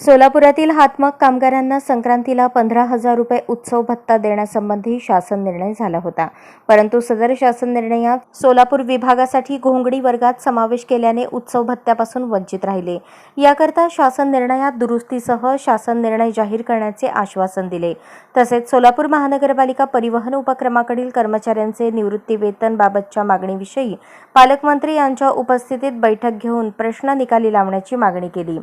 सोलापुरातील हातमाग कामगारांना संक्रांतीला पंधरा हजार रुपये उत्सव भत्ता देण्यासंबंधी शासन निर्णय झाला होता. परंतु सदर शासन निर्णयात सोलापूर विभागासाठी घोंगडी वर्गात समावेश केल्याने उत्सव भत्त्यापासून वंचित राहिले. याकरता शासन निर्णयात दुरुस्तीसह शासन निर्णय जाहीर करण्याचे आश्वासन दिले. तसेच सोलापूर महानगरपालिका परिवहन उपक्रमाकडील कर्मचाऱ्यांचे निवृत्ती वेतन बाबतच्या मागणीविषयी पालकमंत्री यांच्या उपस्थितीत बैठक घेऊन प्रश्न निकाली लावण्याची मागणी केली.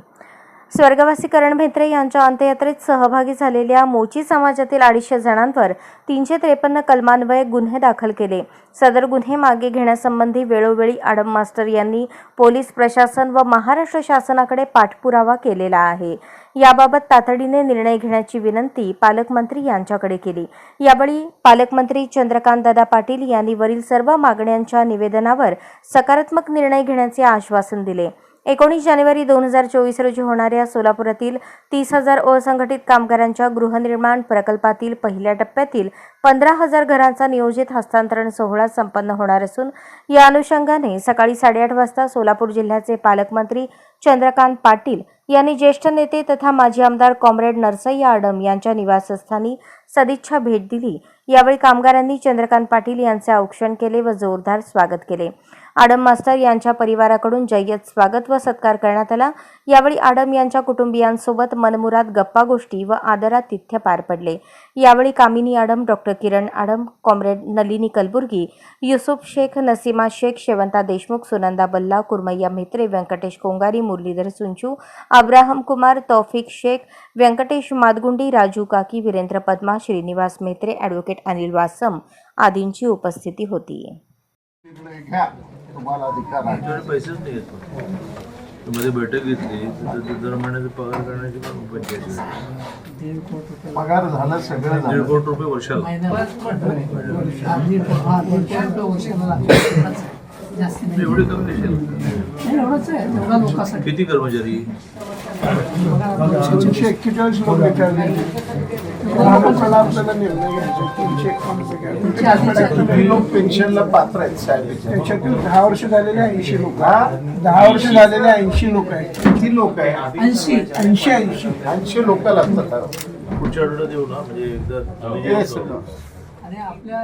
स्वर्गवासी करण म्हेत्रे यांच्या अंत्ययात्रेत सहभागी झालेल्या मोची समाजातील अडीचशे जणांवर तीनशे त्रेपन्न कलमान्वये गुन्हे दाखल केले. सदर गुन्हे मागे घेण्यासंबंधी वेळोवेळी आडम मास्टर यांनी पोलीस प्रशासन व महाराष्ट्र शासनाकडे पाठपुरावा केलेला आहे. याबाबत तातडीने निर्णय घेण्याची विनंती पालकमंत्री यांच्याकडे केली. यावेळी पालकमंत्री चंद्रकांत दादा पाटील यांनी वरील सर्व मागण्यांच्या निवेदनावर सकारात्मक निर्णय घेण्याचे आश्वासन दिले. एकोणीस जानेवारी दोन हजार चोवीस रोजी होणाऱ्या सोलापुरातील तीस हजार असंघटित कामगारांच्या गृहनिर्माण प्रकल्पातील पहिल्या टप्प्यातील पंधरा हजार घरांचा नियोजित हस्तांतरण सोहळा संपन्न होणार असून या अनुषंगाने सकाळी साडेआठ वाजता सोलापूर जिल्ह्याचे पालकमंत्री चंद्रकांत पाटील यांनी ज्येष्ठ नेते तथा माजी आमदार कॉम्रेड नरसय्या आडम यांच्या निवासस्थानी सदिच्छा भेट दिली. यावेळी कामगारांनी चंद्रकांत पाटील यांचे औक्षण केले व जोरदार स्वागत केले. आडम मास्टर यांच्या परिवाराकडून जय्यत स्वागत व सत्कार करण्यात आला. यावेळी आडम यांच्या कुटुंबियांसोबत मनमुराद गप्पा गोष्टी व आदरातिथ्य पार पडले. यावेळी Kamini Adam doctor Kiran Adam comrade Nalini Kalburgi Yusuf Shaikh Naseema Shaikh Shevanta Deshmukh Sunanda Balla Kurmayya Mhetre Venkatesh Kongari Murlidhar Sunchu Abraham Kumar Taufiq Shaikh Venkatesh Madgundi Raju Kaki Virendra Padma Shrinivas Mhetre advocate Anil Vasam आदींची उपस्थिती होती. इकडे घ्या तुम्हाला अधिकार आहे. आमच्याकडे पैसेच नाही येत पण मध्ये बैठक घेतली दर महिन्याचा पगार करण्याची पण पंचायत. पगार झालं सगळं दीड कोटी रुपये वर्षाला. एवढे कमी कशाला? किती कर्मचारी? दोनशे एक्केचाळीस लोक लोकांना आपल्याला निर्णय घ्यायचा. तीनशे लोक पेन्शनला पात्र आहेत साहेब. त्याच्यातील दहा वर्ष झालेले ऐंशी लोक. दहा वर्ष झालेले ऐंशी लोक आहेत. किती लोक आहेत? ऐंशी. ऐंशी ऐंशी. ऐंशी लोक लागतात पुढच्या आठवड्यात येऊ ना म्हणजे एकदा. आणि आपल्या